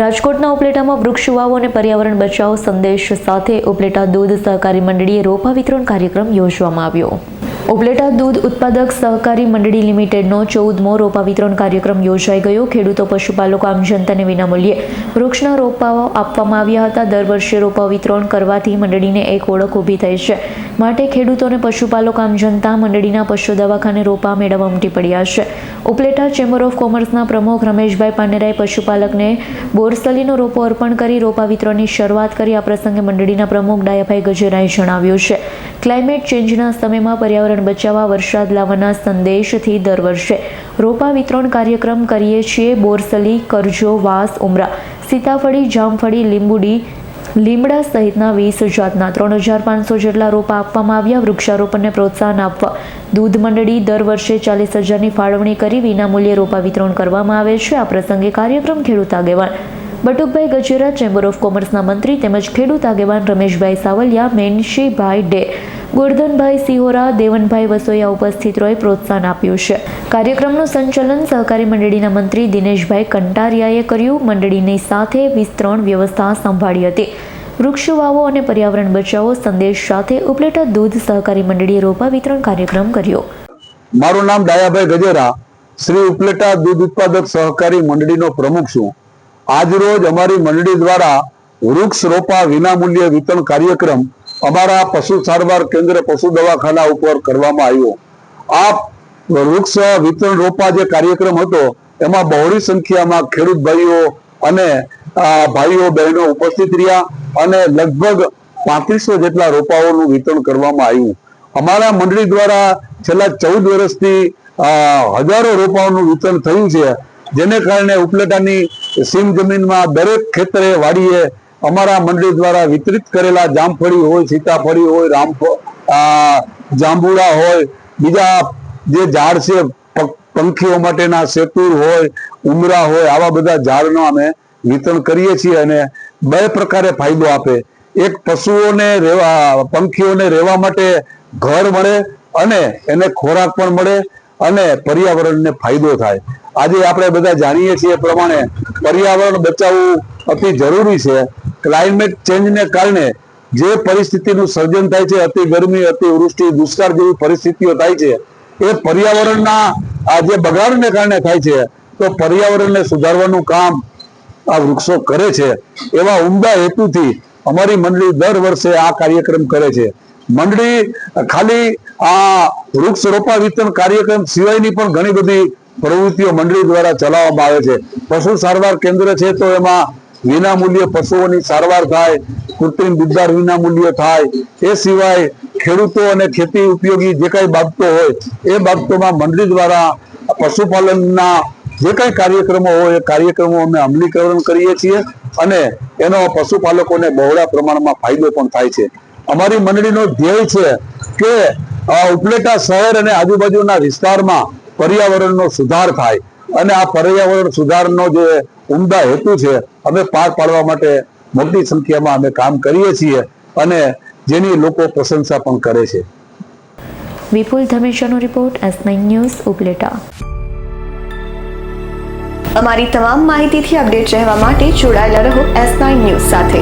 રાજકોટના ઉપલેટામાં વૃક્ષ વાવો અને પર્યાવરણ બચાવો સંદેશ સાથે ઉપલેટા દૂધ સહકારી મંડળીએ રોપા વિતરણ કાર્યક્રમ યોજવામાં આવ્યો. ઉપલેટા દૂધ ઉત્પાદક સહકારી મંડળી લિમિટેડનો ચૌદમો રોપા વિતરણ કાર્યક્રમ યોજાઈ ગયો. ખેડૂતો, પશુપાલકો, આમ જનતાને વિનામૂલ્યે વૃક્ષના રોપાઓ આપવામાં આવ્યા હતા. દર વર્ષે રોપા વિતરણ કરવાથી મંડળીને એક ઓળખ ઊભી થઈ છે. માટે ખેડૂતોને પશુપાલકો, આમ જનતા મંડળીના પશુ દવાખાને રોપા મેળવવા ઉમટી પડ્યા છે. ઉપલેટા ચેમ્બર ઓફ કોમર્સના પ્રમુખ રમેશભાઈ પાનેરાએ પશુપાલકને બોરસલીનો રોપો અર્પણ કરી રોપા વિતરણની શરૂઆત કરી. આ પ્રસંગે મંડળીના પ્રમુખ ડાયાભાઈ ગજેરાએ જણાવ્યું છે. ક્લાઇમેટ ચેન્જના સમયમાં પર્યાવરણ બચાવવા, વરસાદ લાવવાના સંદેશથી દર વર્ષે રોપા વિતરણ કાર્યક્રમ કરીએ છીએ. બોરસલી, કરજો, વાસ, ઉમરા, સીતાફળી, જામફળી, લીંબુડી, લીમડા સહિતના વીસ જાતના ત્રણ હજાર પાંચસો જેટલા રોપા આપવામાં આવ્યા. વૃક્ષારોપણને પ્રોત્સાહન આપવા દૂધ મંડળી દર વર્ષે ચાલીસ હજારની ફાળવણી કરી વિનામૂલ્યે રોપા વિતરણ કરવામાં આવે છે. આ પ્રસંગે કાર્યક્રમ ખેડૂત આગેવાન બટુકભાઈ ગજેરા ચેમ્બર ઓફ કોમર્સના મંત્રી તેમજ ખેડૂત આગેવાન રમેશભાઈ સાવલિયા, મેનશીભાઈ ડે ગોરધનભાઈ સિહોરા, દેવનભાઈ વસોયા ઉપસ્થિત પ્રોત્સાહન આપ્યું છે. કાર્યક્રમનું સંચાલન સહકારી મંડળીના મંત્રી દિનેશભાઈ કંટારિયાએ કર્યું. મંડળીની સાથે વિસ્તરણ વ્યવસ્થા સંભાળી હતી. વૃક્ષ વાવો અને પર્યાવરણ બચાવો સંદેશ સાથે ઉપલેટા દૂધ સહકારી મંડળીએ રોપા વિતરણ કાર્યક્રમ કર્યો. મારું નામ ડાયાભાઈ ગજેરા. શ્રી ઉપલેટા દૂધ ઉત્પાદક સહકારી મંડળીનો પ્રમુખ છું. આજરોજ અમારી મંડળી દ્વારા વૃક્ષ રોપા વિનામૂલ્ય વિતરણ કાર્યક્રમ અમારા પશુ સારવાર કેન્દ્ર પશુ દવાખાના ઉપર કરવામાં આવ્યો. આ વૃક્ષ વિતરણ રોપા જે કાર્યક્રમ હતો, એમાં બહોળી સંખ્યામાં ખેડૂત ભાઈઓ અને ભાઈઓ બહેનો ઉપસ્થિત રહ્યા અને લગભગ પાંત્રીસો જેટલા રોપાઓનું વિતરણ કરવામાં આવ્યું. અમારા મંડળી દ્વારા છેલ્લા ચૌદ વર્ષથી હજારો રોપાઓનું વિતરણ થયું છે. જેને કારણે ઉપલેટાની સીમ જમીનમાં દરેક ખેતરે વાડીએ અમારા મંડળી દ્વારા વિતરિત કરેલા જામફળી હોય, સીતાફળી હોય, રામ જાંબુડા હોય, બીજા જે ઝાડ છે પંખીઓ માટેના સેતુર હોય, ઉમરા હોય, આવા બધા ઝાડનો અમે વિતરણ કરીએ છીએ અને બે પ્રકારે ફાયદો આપે. એક પશુઓને રહેવા, પંખીઓને રહેવા માટે ઘર મળે અને એને ખોરાક પણ મળે અને પર્યાવરણને ફાયદો થાય. આજે આપણે બધા જાણીએ છીએ પ્રમાણે પર્યાવરણ બચાવવું અતિ જરૂરી છે. ક્લાઇમેટ ચેન્જને કારણે જે પરિસ્થિતિનું સર્જન થાય છે, અતિ ગરમી અતિવૃષ્ટિ દુષ્કાળ જેવી પરિસ્થિતિઓ થાય છે, એ પર્યાવરણના આ જે બગાડને કારણે થાય છે, તો પર્યાવરણને સુધારવાનું કામ આ વૃક્ષો કરે છે. એવા ઉમદા હેતુથી અમારી મંડળી દર વર્ષે આ કાર્યક્રમ કરે છે. મંડળી ખાલી આ વૃક્ષ રોપા વિતરણ કાર્યક્રમ સિવાયની પણ ઘણી બધી પ્રવૃત્તિઓ મંડળી દ્વારા ચલાવવામાં આવે છે. પશુ સારવાર કેન્દ્ર છે તો એમાં વિના મૂલ્યે પશુઓની સારવાર થાય, કૃત્રિમ દુધાર વિનામૂલ્ય થાય, એ સિવાય ખેડૂતો અને ખેતી ઉપયોગી જે કઈ બાબતો હોય, એ બાબતોમાં મંડળી દ્વારા પશુપાલનના જે કઈ કાર્યક્રમો હોય, એ કાર્યક્રમો અમે અમલીકરણ કરીએ છીએ અને એનો પશુપાલકોને બહોળા પ્રમાણમાં ફાયદો પણ થાય છે. અમારી મંડળીનો ધ્યેય છે કે ઉપલેટા શહેર અને આજુબાજુના વિસ્તારમાં પર્યાવરણનો સુધાર થાય અને આ પર્યાવરણ સુધારનો જે ઉમદા હેતુ છે. અમે પાર પાડવા માટે મોટી સંખ્યામાં અમે કામ કરીએ છીએ અને જેની લોકો પ્રશંસા પણ કરે છે. Vipul ધમેશાનો report S nine news, Upleta. અમારી તમામ માહિતીથી અપડેટ રહેવા માટે જોડાયેલા રહો એસ નાઇન ન્યૂઝ સાથે.